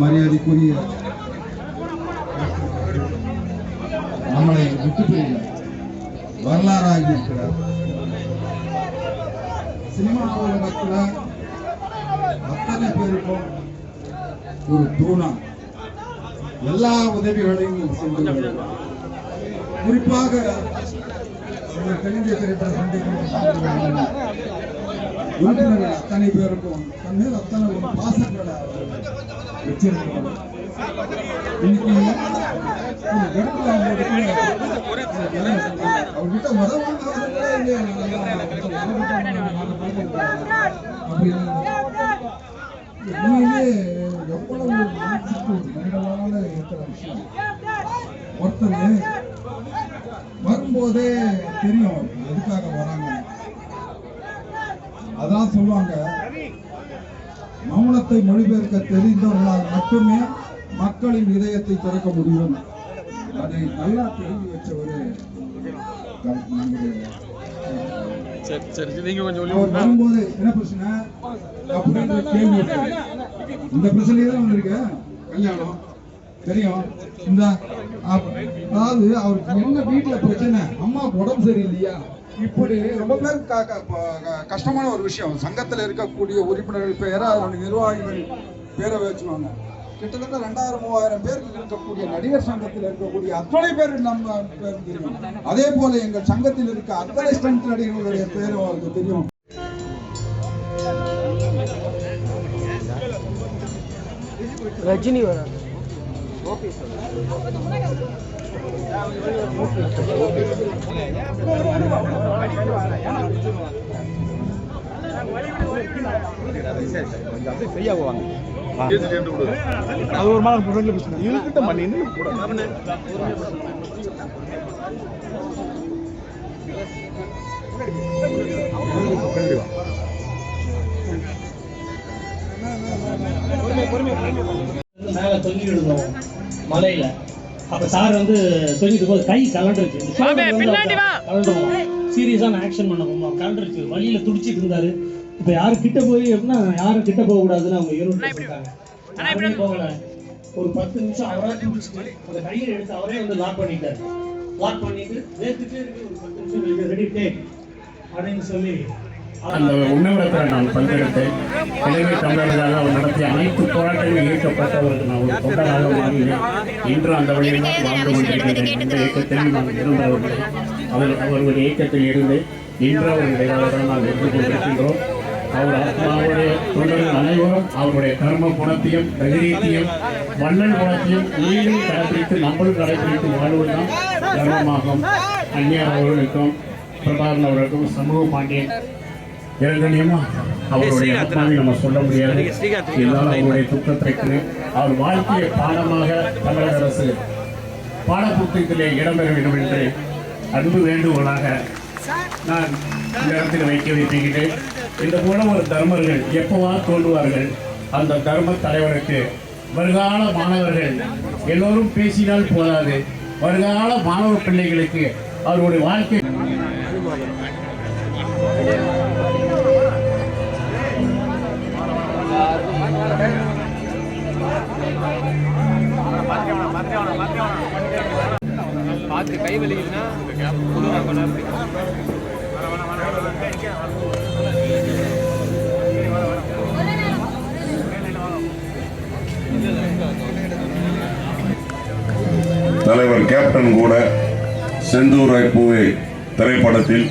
மரியாதைக்குரிய நம்மளை விட்டு பிரிந்த வரலாறாகி இருக்கிறார் சினிமா உலகத்துல அத்தனை பேருக்கும் ஒரு தூணா. எல்லா உதவிகளையும் சென்று குறிப்பாக இந்த திரைப்பட உறுப்பினர்கள் அத்தனை பேருக்கும் தன் அத்தனை பாசங்களை வச்சிருக்கிறோம் அவர்கிட்ட உண்மையிலே எவ்வளவு மனசுக்கு இருக்கிற விஷயம் ஒருத்தர் வரும்போதே தெரியும் எதுக்காக வராங்க அதான் சொல்லுவாங்க. மௌனத்தை மொழிபெயர்க்க தெரிந்தவர்களால் மட்டுமே மக்களின் இதயத்தை திறக்க முடியும். அதை நல்லா தெரிஞ்சு வச்சவரு சரி வரும்போது என்ன பிரச்சனை? அப்படின்ற கேள்வி இந்த பிரச்சனையே தான் வந்திருக்க கல்யாணம். தெரியும். இந்த அப்- அதாவது அவருக்கு என்ன வீட்டுல பிரச்சனை. அம்மாவுக்கு உடம்பு சரியில்லையா? இப்படி ரொம்ப பேர் க- கஷ்டமான ஒரு விஷயம். சங்கத்தில் இருக்கக்கூடிய உறுப்பினர்கள் பேரை அதனுடைய நிர்வாகிகள் பேரை வச்சுவாங்க கிட்டத்தட்ட ரெண்டாயிரம் மூவாயிரம் பேர் இருக்கக்கூடிய நடிகர் சங்கத்தில் இருக்கக்கூடிய அத்தனை பேர் நம்ம பேர் தெரியும். அதே போல எங்கள் சங்கத்தில் இருக்க அத்தனை ஸ்டண்ட் நடிகர்களுடைய பேரும் அவருக்கு தெரியும். ரஜினி வர. அது ஒரு மாதிரி ஃப்ரெண்ட்ல பேசுறேன் இருக்கட்டும் பண்ணி இன்னும் கூட. மேல தொங்கி விழுந்தோம் மலையில. அப்ப சார் வந்து தொங்கிட்டு போது கை கலண்டுருச்சு சீரியஸான ஆக்ஷன் பண்ண போமா கலண்டுருச்சு வழியில துடிச்சிட்டு இருந்தாரு. இப்ப யாரு கிட்ட போய் எப்படின்னா யாரும் கிட்ட போக கூடாதுன்னு அவங்க ஈரோடு இருக்காங்க. யாருமே போகல. ஒரு பத்து நிமிஷம் அவரா துடிச்சிட்டு அந்த கையை எடுத்து அவரே வந்து லாக் பண்ணிட்டாரு. லாக் பண்ணிட்டு வேர்த்துட்டே இருக்கு ஒரு பத்து நிமிஷம் ரெடி டேக் அப்படின்னு சொல்லி அந்த உண்ணவிடத்தில் நான் பங்கெடுத்தேன். இலங்கை தமிழர்களாக அவர் நடத்திய அனைத்து போராட்டங்களில் ஈர்க்கப்பட்டவருக்கு நான் ஒரு தொண்டராக மாறினேன். இன்று அந்த வழியில் வாழ்ந்து கொண்டிருக்கிறேன் இந்த இயக்கத்தில் நான் இருந்தவர்கள் அவர் அவர்களுடைய இயக்கத்தில் இருந்து இன்று அவர்களுடைய தான் நாம் இருந்து கொண்டிருக்கின்றோம். அவர் அவருடைய தொண்டர்கள் அனைவரும் அவருடைய கர்ம குணத்தையும் தைரியத்தையும் மன்னன் குணத்தையும் உயிரில் கடைபிடித்து நம்மளும் கடைபிடித்து வாழ்வதுதான் தர்மமாகும். அந்நியார் அவர்களுக்கும் பிரபாகரன் அவர்களுக்கும் சமூக பாண்டியன் இரண்டனியமா அவருடைய நம்ம சொல்ல முடியாது. இருந்தாலும் அவருடைய துக்கத்திற்கு அவர் வாழ்க்கையை பாடமாக தமிழக அரசு பாடப்புத்தகத்திலே இடம்பெற வேண்டும் என்று அன்பு வேண்டுகோளாக நான் இந்த இடத்தில் வைக்க வைத்திருக்கிறேன் இந்த போல ஒரு தர்மர்கள் எப்பவா தோன்றுவார்கள்? அந்த தர்ம தலைவருக்கு வருங்கால மாணவர்கள் எல்லோரும் பேசினால் போதாது. வருங்கால மாணவ பிள்ளைகளுக்கு அவருடைய வாழ்க்கை கை வலிக்குதுன்னா தலைவர் கேப்டன் கூட செந்தூர் பூவே திரைப்படத்தில்